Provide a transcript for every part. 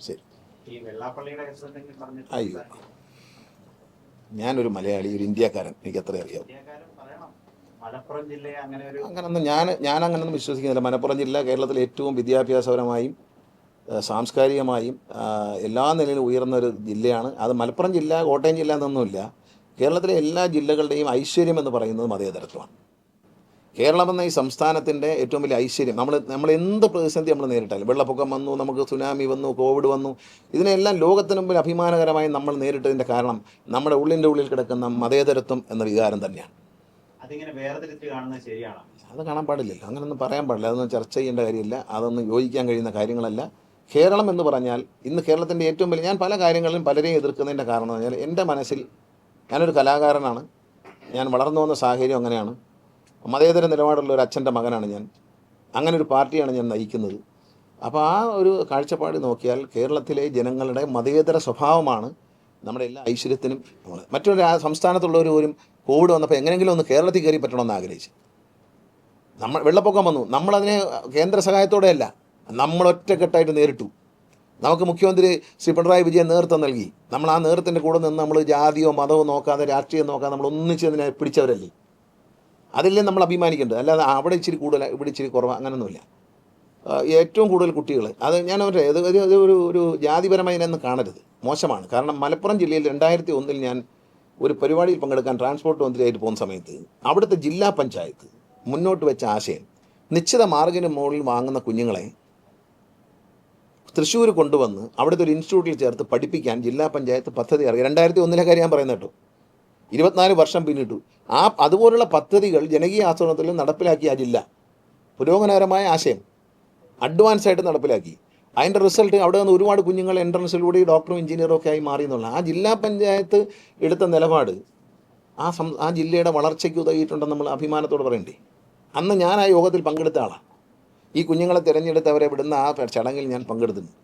ശരി. അയ്യോ. ഞാനൊരു മലയാളി ഒരു ഇന്ത്യക്കാരൻ. എനിക്ക് അത്ര അറിയാം അങ്ങനൊന്നും ഞാൻ ഞാൻ അങ്ങനൊന്നും വിശ്വസിക്കുന്നില്ല. മലപ്പുറം ജില്ല കേരളത്തിലെ ഏറ്റവും വിദ്യാഭ്യാസപരമായും സാംസ്കാരികമായും എല്ലാ നിലയിലും ഉയർന്ന ഒരു ജില്ലയാണ്. അത് മലപ്പുറം ജില്ല കോട്ടയം ജില്ല എന്നൊന്നുമില്ല. കേരളത്തിലെ എല്ലാ ജില്ലകളുടെയും ഐശ്വര്യം എന്ന് പറയുന്നത് മതേതരത്വമാണ്. കേരളം എന്ന ഈ സംസ്ഥാനത്തിന്റെ ഏറ്റവും വലിയ ഐശ്വര്യം. നമ്മൾ നമ്മൾ എന്ത് പ്രതിസന്ധി നമ്മൾ നേരിട്ടാലും വെള്ളപ്പൊക്കം വന്നു നമുക്ക് സുനാമി വന്നു കോവിഡ് വന്നു ഇതിനെല്ലാം ലോകത്തിന് മുമ്പിൽ അഭിമാനകരമായി നമ്മൾ നേരിട്ടതിന്റെ കാരണം നമ്മുടെ ഉള്ളിന്റെ ഉള്ളിൽ കിടക്കുന്ന മതേതരത്വം എന്ന വികാരം തന്നെയാണ്. അതിങ്ങനെ വേർതിരിച്ച് കാണുന്നത് ശരിയാണ്? അത് കാണാൻ പാടില്ലല്ലോ. അങ്ങനൊന്നും പറയാൻ പാടില്ല. അതൊന്നും ചർച്ച ചെയ്യേണ്ട കാര്യമില്ല. അതൊന്നും യോജിക്കാൻ കഴിയുന്ന കാര്യങ്ങളല്ല. കേരളം എന്ന് പറഞ്ഞാൽ ഇന്ന് കേരളത്തിന്റെ ഏറ്റവും വലിയ ഞാൻ പല കാര്യങ്ങളിലും പലരെയും എതിർക്കുന്നതിന്റെ കാരണം എന്ന് പറഞ്ഞാൽ എന്റെ മനസ്സിൽ ഞാനൊരു കലാകാരനാണ്. ഞാൻ വളർന്നു വന്ന സാഹചര്യം അങ്ങനെയാണ്. മതേതര നിലപാടുള്ള ഒരു അച്ഛന്റെ മകനാണ് ഞാൻ. അങ്ങനെ ഒരു പാർട്ടിയാണ് ഞാൻ നയിക്കുന്നത്. അപ്പോൾ ആ ഒരു കാഴ്ചപ്പാട് നോക്കിയാൽ കേരളത്തിലെ ജനങ്ങളുടെ മതേതര സ്വഭാവമാണ് നമ്മുടെ എല്ലാ ഐശ്വര്യത്തിനും മറ്റൊരു സംസ്ഥാനത്തുള്ളവർ പോലും കോവിഡ് വന്നപ്പോൾ എങ്ങനെയെങ്കിലും ഒന്ന് കേരളത്തിൽ കയറി പറ്റണമെന്ന് ആഗ്രഹിച്ചു. നമ്മൾ വെള്ളപ്പൊക്കം വന്നു. നമ്മളതിനെ കേന്ദ്ര സഹായത്തോടെയല്ല നമ്മൾ ഒറ്റക്കെട്ടായിട്ട് നേരിട്ടു. നമുക്ക് മുഖ്യമന്ത്രി ശ്രീ പിണറായി വിജയൻ നേതൃത്വം നൽകി. നമ്മൾ ആ നേതൃത്വത്തിന്റെ കൂടെ നിന്ന് നമ്മൾ ജാതിയോ മതമോ നോക്കാതെ രാഷ്ട്രീയം നോക്കാതെ നമ്മൾ ഒന്നിച്ച് അതിനെ പിടിച്ചവരല്ലേ? അതില്ലേ നമ്മൾ അഭിമാനിക്കേണ്ടത്. അല്ലാതെ അവിടെ ഇച്ചിരി കൂടുതൽ ഇവിടെ ഇച്ചിരി കുറവ് അങ്ങനൊന്നുമില്ല. ആ, ഏറ്റവും കൂടുതൽ കുട്ടികൾ അത് ഞാൻ അവരുടെ അത് ഒരു- ഒരു ഒരു ജാതിപരമായി ഇതിനൊന്നും കാണരുത്. മോശമാണ്. കാരണം മലപ്പുറം ജില്ലയിൽ രണ്ടായിരത്തി ഒന്നിൽ ഞാൻ ഒരു പരിപാടിയിൽ പങ്കെടുക്കാൻ ട്രാൻസ്പോർട്ട് മന്ത്രിയായിട്ട് പോകുന്ന സമയത്ത് അവിടുത്തെ ജില്ലാ പഞ്ചായത്ത് മുന്നോട്ട് വെച്ച ആശയം നിശ്ചിത മാർഗിന് മുകളിൽ വാങ്ങുന്ന കുഞ്ഞുങ്ങളെ തൃശ്ശൂർ കൊണ്ടുവന്ന് അവിടുത്തെ ഒരു ഇൻസ്റ്റിറ്റ്യൂട്ടിൽ ചേർത്ത് പഠിപ്പിക്കാൻ ജില്ലാ പഞ്ചായത്ത് പദ്ധതി ഇറങ്ങി. രണ്ടായിരത്തി ഒന്നിലെ കാര്യം ഞാൻ പറയുന്നത് കേട്ടോ. ഇരുപത്തിനാല് വർഷം പിന്നിട്ടു. ആ അതുപോലുള്ള പദ്ധതികൾ ജനകീയ ആസൂത്രണത്തിൽ നടപ്പിലാക്കിയ ജില്ല. പുരോഗമനകരമായ ആശയം. അഡ്വാൻസ് ആയിട്ട് നടപ്പിലാക്കി. അതിന്റെ റിസൾട്ട് അവിടെ നിന്ന് ഒരുപാട് കുഞ്ഞുങ്ങൾ എൻട്രൻസിലൂടെ ഡോക്ടറും എഞ്ചിനീയറും ഒക്കെ ആയി മാറി എന്നുള്ള ആ ജില്ലാ പഞ്ചായത്ത് എടുത്ത നിലപാട് ആ സം ആ ജില്ലയുടെ വളർച്ചയ്ക്ക് ഉതകിയിട്ടുണ്ടെന്ന് നമ്മൾ അഭിമാനത്തോട് പറയണ്ടേ? അന്ന് ഞാൻ ആ യോഗത്തിൽ പങ്കെടുത്ത ആളാണ് ഈ കുഞ്ഞുങ്ങളെ തിരഞ്ഞെടുത്തവരെ വിടുന്ന ആ ചടങ്ങിൽ ഞാൻ പങ്കെടുത്തിട്ടുണ്ട്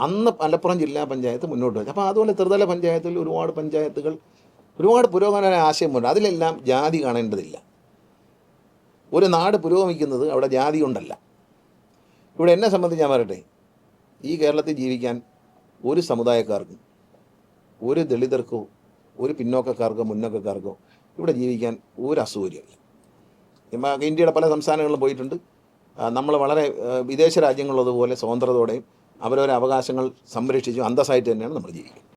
അന്ന് മലപ്പുറം ജില്ലാ പഞ്ചായത്ത് മുന്നോട്ട് വെച്ചു അപ്പോൾ അതുപോലെ ത്രിതല പഞ്ചായത്തിൽ ഒരുപാട് പഞ്ചായത്തുകൾ ഒരുപാട് പുരോഗമന ആശയമുണ്ട്. അതിലെല്ലാം ജാതി കാണേണ്ടതില്ല. ഒരു നാട് പുരോഗമിക്കുന്നത് അവിടെ ജാതി കൊണ്ടല്ല. ഇവിടെ എന്നെ സംബന്ധിച്ച് ഞാൻ പറയട്ടെ ഈ കേരളത്തിൽ ജീവിക്കാൻ ഒരു സമുദായക്കാർക്കും ഒരു ദളിതർക്കോ ഒരു പിന്നോക്കക്കാർക്കോ മുന്നോക്കക്കാർക്കോ ഇവിടെ ജീവിക്കാൻ ഒരു അസൗകര്യമില്ല. ഇപ്പം ഇന്ത്യയുടെ പല സംസ്ഥാനങ്ങളിലും പോയിട്ടുണ്ട്. നമ്മൾ വളരെ വിദേശ രാജ്യങ്ങളുള്ളതുപോലെ സ്വതന്ത്രതയോടെയും അവരവരെ അവകാശങ്ങൾ സംരക്ഷിച്ചും അന്തസ്സായിട്ട് തന്നെയാണ് നമ്മൾ ജീവിക്കുന്നത്.